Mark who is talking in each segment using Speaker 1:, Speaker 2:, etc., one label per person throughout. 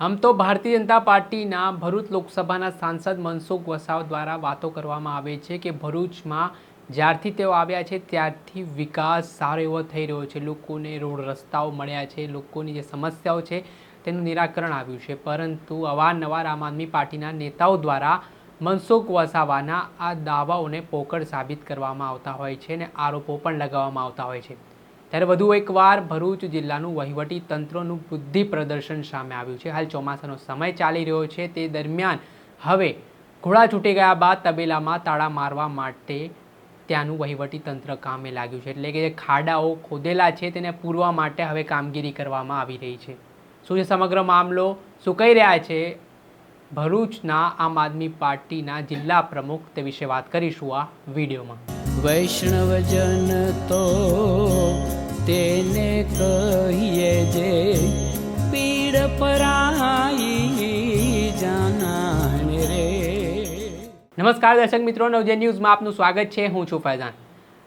Speaker 1: આમ તો ભારતીય જનતા પાર્ટીના ભરૂચ લોકસભાના સાંસદ મનસુખ વસાવ દ્વારા વાતો કરવામાં આવે છે કે ભરૂચમાં જ્યારથી તેઓ આવ્યા છે, ત્યારથી વિકાસ સારો એવો થઈ રહ્યો છે. લોકોને રોડ રસ્તાઓ મળ્યા છે, લોકોની જે સમસ્યાઓ છે તેનું નિરાકરણ આવ્યું છે. પરંતુ અવારનવાર આમ આદમી પાર્ટીના નેતાઓ દ્વારા મનસુખ વસાવાના આ દાવાઓને પોકળ સાબિત કરવામાં આવતા હોય છે અને આરોપો પણ લગાવવામાં આવતા હોય છે. ત્યારે વધુ એકવાર ભરૂચ જિલ્લાનું વહીવટી તંત્રનું બુદ્ધિ પ્રદર્શન સામે આવ્યું છે. હાલ ચોમાસાનો સમય ચાલી રહ્યો છે. તે દરમિયાન હવે ઘોડા છૂટી ગયા બાદ તબેલામાં તાળા મારવા માટે ત્યાંનું વહીવટી તંત્ર કામે લાગ્યું છે. એટલે કે જે ખાડાઓ ખોદેલા છે તેને પૂરવા માટે હવે કામગીરી કરવામાં આવી રહી છે. શું છે સમગ્ર મામલો? શું કહી રહ્યા છે? ભરૂચના આમ આદમી પાર્ટીના જિલ્લા પ્રમુખ તે વિશે વાત કરીશું આ વિડીયોમાં.
Speaker 2: વૈષ્ણવજન તો તેને કહીએ જે પીડ પરાઈ જાનાને રે.
Speaker 1: નમસ્કાર દર્શક મિત્રો નવજે ન્યૂઝમાં આપનું સ્વાગત છે. હું છું ફૈઝાન.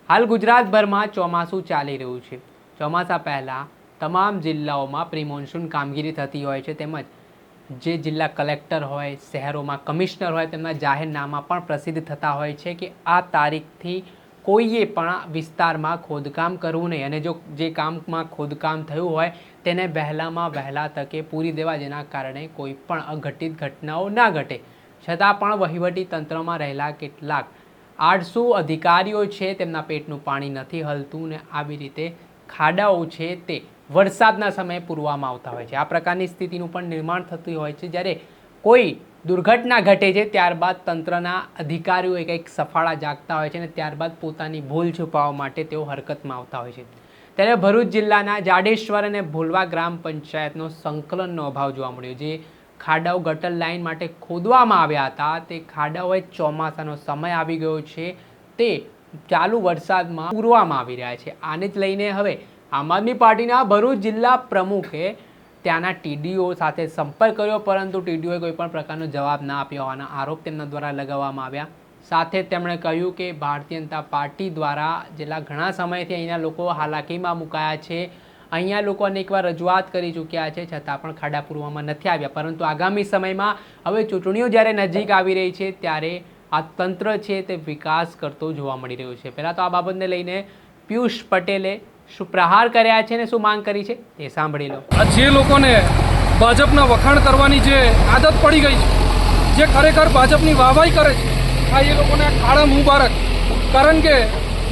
Speaker 1: હાલ ગુજરાતભરમાં ચોમાસું ચાલી રહ્યું છે. ચોમાસા પહેલાં તમામ જિલ્લાઓમાં પ્રી મોન્સૂન કામગીરી થતી હોય છે તેમજ જે જિલ્લા કલેક્ટર હોય, શહેરોમાં કમિશનર હોય, તેમના જાહેરનામા પણ પ્રસિદ્ધ થતા હોય છે કે આ તારીખથી કોઈએ પણ વિસ્તારમાં ખોદકામ કરવું નહીં. અને જો જે કામમાં ખોદકામ થયું હોય, તેને વહેલામાં વહેલા તકે પૂરી દેવા જેના કારણે કોઈ પણ અઘટિત ઘટનાઓ ના ઘટે. છતાં પણ વહીવટી તંત્રમાં રહેલા કેટલાક આઠસો અધિકારીઓ છે, તેમના પેટનું પાણી નથી હલતું ને આવી રીતે ખાડાઓ છે તે વરસાદના સમયે પૂરવામાં આવતા હોય છે. આ પ્રકારની સ્થિતિનું પણ નિર્માણ થતું હોય છે. જ્યારે કોઈ દુર્ઘટના ઘટે છે, ત્યારબાદ તંત્રના અધિકારીઓ કંઈક સફાળા જાગતા હોય છે અને ત્યારબાદ પોતાની ભૂલ છુપાવવા માટે તેઓ હરકતમાં આવતા હોય છે. ત્યારે ભરૂચ જિલ્લાના જાડેશ્વર અને ભોલવા ગ્રામ પંચાયતનો સંકલનનો અભાવ જોવા મળ્યો. જે ખાડાઓ ગટર લાઇન માટે ખોદવામાં આવ્યા હતા, તે ખાડાઓએ ચોમાસાનો સમય આવી ગયો છે. તે ચાલુ વરસાદમાં પૂરવામાં આવી રહ્યા છે. આને જ લઈને હવે આમ આદમી પાર્ટીના ભરૂચ જિલ્લા પ્રમુખે ત્યાંના ટીડીઓ સાથે સંપર્ક કર્યો, પરંતુ ટીડીઓએ કોઈ પણ પ્રકારનો જવાબ ના આપ્યો હોવાના આરોપ તેમના દ્વારા લગાવવામાં આવ્યા. સાથે તેમણે કહ્યું કે ભારતીય જનતા પાર્ટી દ્વારા જેટલા ઘણા સમયથી અહીંના લોકો હાલાકીમાં મુકાયા છે. અહીંયા લોકો અનેકવાર રજૂઆત કરી ચૂક્યા છે, છતાં પણ ખાડા પૂરવામાં નથી આવ્યા. પરંતુ આગામી સમયમાં હવે ચૂંટણીઓ જ્યારે નજીક આવી રહી છે, ત્યારે આ તંત્ર છે તે વિકાસ કરતો જોવા મળી રહ્યો છે. પહેલાં તો આ બાબતને લઈને પિયુષ પટેલે શું પ્રહાર કર્યા છે ને શું માંગ કરી છે એ સાંભળી લો.
Speaker 3: જે લોકોને ભાજપના વખાણ કરવાની જે આદત પડી ગઈ છે, જે ખરેખર ભાજપની વાહવાઈ કરે છે, આ એ લોકોને કાળા મુબારક કારણ કે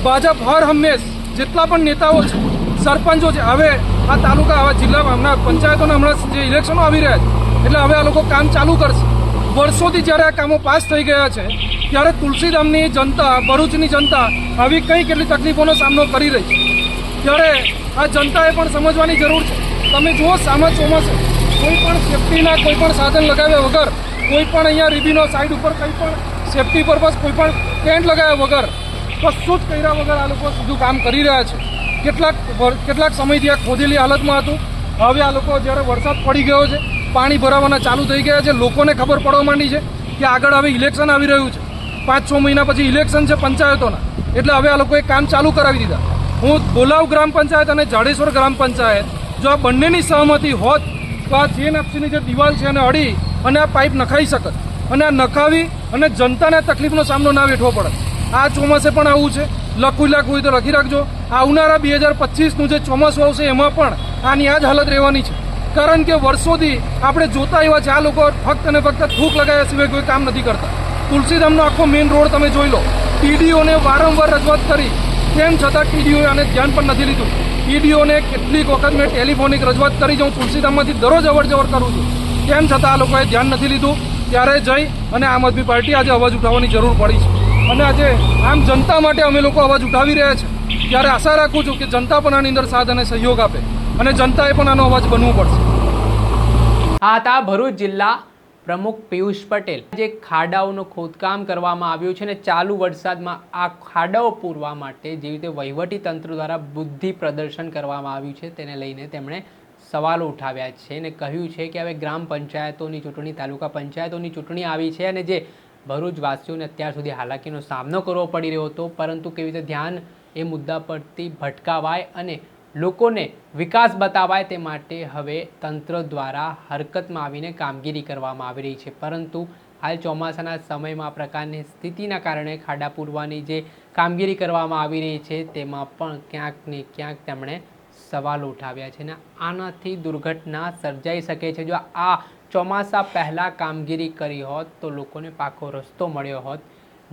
Speaker 3: ભાજપ હર હંમેશ જેટલા પણ નેતાઓ છે, સરપંચો છે હવે આ તાલુકા, આવા જિલ્લામાં હમણાં પંચાયતોના હમણાં જે ઇલેક્શનો આવી રહ્યા છે, એટલે હવે આ લોકો કામ ચાલુ કરશે. વર્ષોથી જ્યારે આ કામો પાસ થઈ ગયા છે, ત્યારે તુલસીધામની જનતા, ભરૂચની જનતા આવી કઈ કેટલી તકલીફોનો સામનો કરી રહી છે. ત્યારે આ જનતાએ પણ સમજવાની જરૂર છે. તમે જુઓ સામા ચોમાસે, કોઈ પણ સેફટીના કોઈ પણ સાધન લગાવ્યા વગર, કોઈ પણ અહીંયા રીબીનો સાઈડ ઉપર કંઈ પણ સેફ્ટી પર્પઝ કોઈ પણ ટેન્ટ લગાવ્યા વગર, કશું જ કર્યા વગર આ લોકો સીધું કામ કરી રહ્યા છે. કેટલાક કેટલાક સમયથી આ ખોદેલી હાલતમાં હતું. હવે આ લોકો જ્યારે વરસાદ પડી ગયો છે, પાણી ભરાવાના ચાલુ થઈ ગયા છે, લોકોને ખબર પડવા માંડી છે કે આગળ હવે ઇલેક્શન આવી રહ્યું છે. પાંચ છ મહિના પછી ઇલેક્શન છે પંચાયતોના. એટલે હવે આ લોકોએ કામ ચાલુ કરાવી દીધા. હું બોલાવ ગ્રામ પંચાયત અને જાડેશ્વર ગ્રામ પંચાયત, જો આ બંનેની સહમતી હોત, તો આ જીએનએફસીની જે દિવાલ છે એને અડી અને આ પાઇપ નખાઈ શકત. અને આ નખાવી અને જનતાને તકલીફનો સામનો ના વેઠવો પડે. આ ચોમાસે પણ આવું છે. લખવું લખવું હોય તો લખી રાખજો. આવનારા બે હજાર પચીસનું જે ચોમાસું આવશે, એમાં પણ આની આ જ હાલત રહેવાની છે. કારણ કે વર્ષોથી આપણે જોતા એવા છે, આ લોકો ફક્ત અને ફક્ત થૂક લગાવ્યા સિવાય કોઈ કામ નથી કરતા. તુલસીધામનો આખો મેઇન રોડ તમે જોઈ લો. પીડીઓને વારંવાર રજૂઆત કરી તેમ છતાં ટીડીઓએ આને ધ્યાન પણ નથી લીધું? ટીડીઓને કેટલીક વખત મેં ટેલિફોનિક રજૂઆત કરી જાઉં તુલસીધામમાંથી દરરોજ અવર જવર કરું છું. તેમ છતાં આ લોકોએ ધ્યાન નથી લીધું? ત્યારે જઈ અને આમ આદમી પાર્ટી આજે અવાજ ઉઠાવવાની જરૂર પડી છે. અને આજે આમ જનતા માટે અમે લોકો અવાજ ઉઠાવી રહ્યા છે. ત્યારે આશા રાખું છું કે જનતા પણ આની અંદર સાથ અને સહયોગ આપે. અને જનતાએ પણ આનો અવાજ બનવું પડશે.
Speaker 1: આ હતા ભરૂચ જિલ્લા પ્રમુખ પિયુષ પટેલ. જે ખાડાઓનું ખોદકામ કરવામાં આવ્યું છે ને ચાલુ વરસાદમાં આ ખાડાઓ પૂરવા માટે જેવી રીતે વહીવટી તંત્ર દ્વારા બુદ્ધિ પ્રદર્શન કરવામાં આવ્યું છે તેને લઈને તેમણે સવાલો ઉઠાવ્યા છે અને કહ્યું છે કે હવે ગ્રામ પંચાયતોની ચૂંટણી, તાલુકા પંચાયતોની ચૂંટણી આવી છે અને જે ભરૂચવાસીઓને અત્યાર સુધી હાલાકીનો સામનો કરવો પડી રહ્યો હતો, પરંતુ કેવી રીતે ધ્યાન એ મુદ્દા પરથી ભટકાવાય અને લોકોને વિકાસ બતાવાય તે માટે હવે તંત્ર દ્વારા હરકતમાં આવીને કામગીરી કરવામાં આવી રહી છે. પરંતુ હાલ ચોમાસાના સમયમાં પ્રકારની સ્થિતિના કારણે ખાડા પૂરવાની જે કામગીરી કરવામાં આવી રહી છે, તેમાં પણ ક્યાંક ને ક્યાંક તેમણે સવાલો ઉઠાવ્યા છે ને આનાથી દુર્ઘટના સર્જાઈ શકે છે. જો આ ચોમાસા પહેલાં કામગીરી કરી હોત તો લોકોને પાકો રસ્તો મળ્યો હોત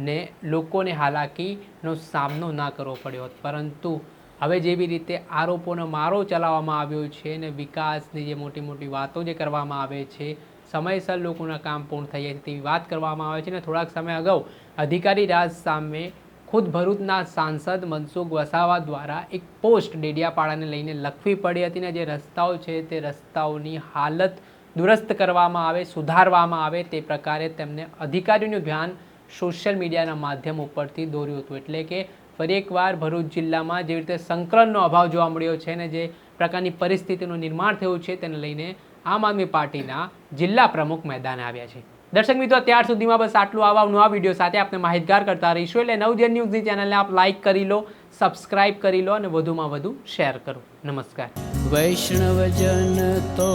Speaker 1: ને લોકોને હાલાકીનો સામનો ના કરવો પડ્યો હોત. પરંતુ હવે જેવી રીતે આરોપોનો મારો ચલાવવામાં આવ્યો છે ને વિકાસની જે મોટી મોટી વાતો જે કરવામાં આવે છે, સમયસર લોકોના કામ પૂર્ણ થઈ જાય છે તેવી વાત કરવામાં આવે છે ને થોડાક સમય અગાઉ અધિકારી રાજ સામે ખુદ ભરૂચના સાંસદ મનસુખ વસાવા દ્વારા એક પોસ્ટ ડેડિયાપાડાને લઈને લખવી પડી હતી ને જે રસ્તાઓ છે તે રસ્તાઓની હાલત દુરસ્ત કરવામાં આવે, સુધારવામાં આવે તે પ્રકારે તેમને અધિકારીઓનું ધ્યાન સોશિયલ મીડિયાના માધ્યમ ઉપરથી દોર્યું હતું. એટલે કે ફરી એકવાર ભરૂચ જિલ્લામાં જેવી રીતે સંકલનનો અભાવ જોવા મળ્યો છે ને જે પ્રકારની પરિસ્થિતિનું નિર્માણ થયું છે તેને લઈને આમ આદમી પાર્ટીના જિલ્લા પ્રમુખ મેદાને આવ્યા છે. દર્શક મિત્રો, ત્યાર સુધીમાં બસ આટલું આવા નવા વીડિયો સાથે આપણે માહિતગાર કરતા રહીશું. એટલે નવજન ન્યૂઝની ચેનલને આપ લાઇક કરી લો, સબસ્ક્રાઇબ કરી લો અને વધુમાં વધુ શેર કરો. નમસ્કાર.
Speaker 2: વૈષ્ણવજન તો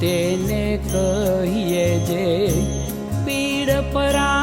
Speaker 2: તેને કહીએ જે પીડ પરા